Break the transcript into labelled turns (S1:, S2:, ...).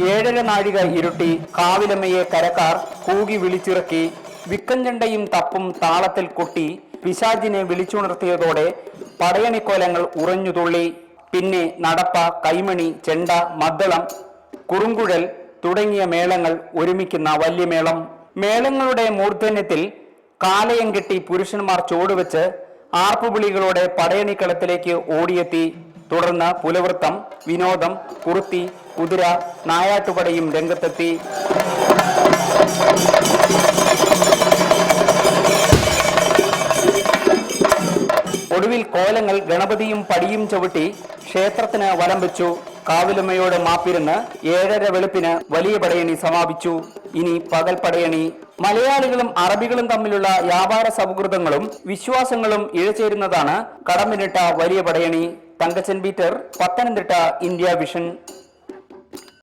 S1: ഏഴര നാഴിക ഇരുട്ടി കാവിലമ്മയെ കരക്കാർ കൂകി വിളിച്ചിറക്കി വിക്കഞ്ചണ്ടയും തപ്പും താളത്തിൽ കൊട്ടി പിശാചിനെ വിളിച്ചുണർത്തിയതോടെ പടയണിക്കോലങ്ങൾ ഉറഞ്ഞുതുള്ളി. പിന്നെ നടപ്പ കൈമണി ചെണ്ട മദ്ദളം കുറുങ്കുഴൽ തുടങ്ങിയ മേളങ്ങൾ ഒരുമിക്കുന്ന വല്യമേളം. മേളങ്ങളുടെ മൂർധന്യത്തിൽ കാലയം കെട്ടി പുരുഷന്മാർ ചുവടുവെച്ച് ആർപ്പുവിളികളോടെ പടയണിക്കളത്തിലേക്ക് ഓടിയെത്തി. തുടർന്ന് പുലവൃത്തം വിനോദം കുറുത്തി കുതിര നായാട്ടുപടയും രംഗത്തെത്തി. ഒടുവിൽ കോലങ്ങൾ ഗണപതിയും പടിയും ചവിട്ടി ക്ഷേത്രത്തിന് വലം വെച്ചു. കാവിലമ്മയോട് മാപ്പിരുന്ന് ഏഴര വെളുപ്പിന് വലിയ പടയണി സമാപിച്ചു. ഇനി പകൽ പടയണി. മലയാളികളും അറബികളും തമ്മിലുള്ള വ്യാപാര സൗഹൃദങ്ങളും വിശ്വാസങ്ങളും ഇഴചേരുന്നതാണ് കടമ്പിനിട്ട വലിയ Padayani. Thankachan beater Pathanamthitta India vision.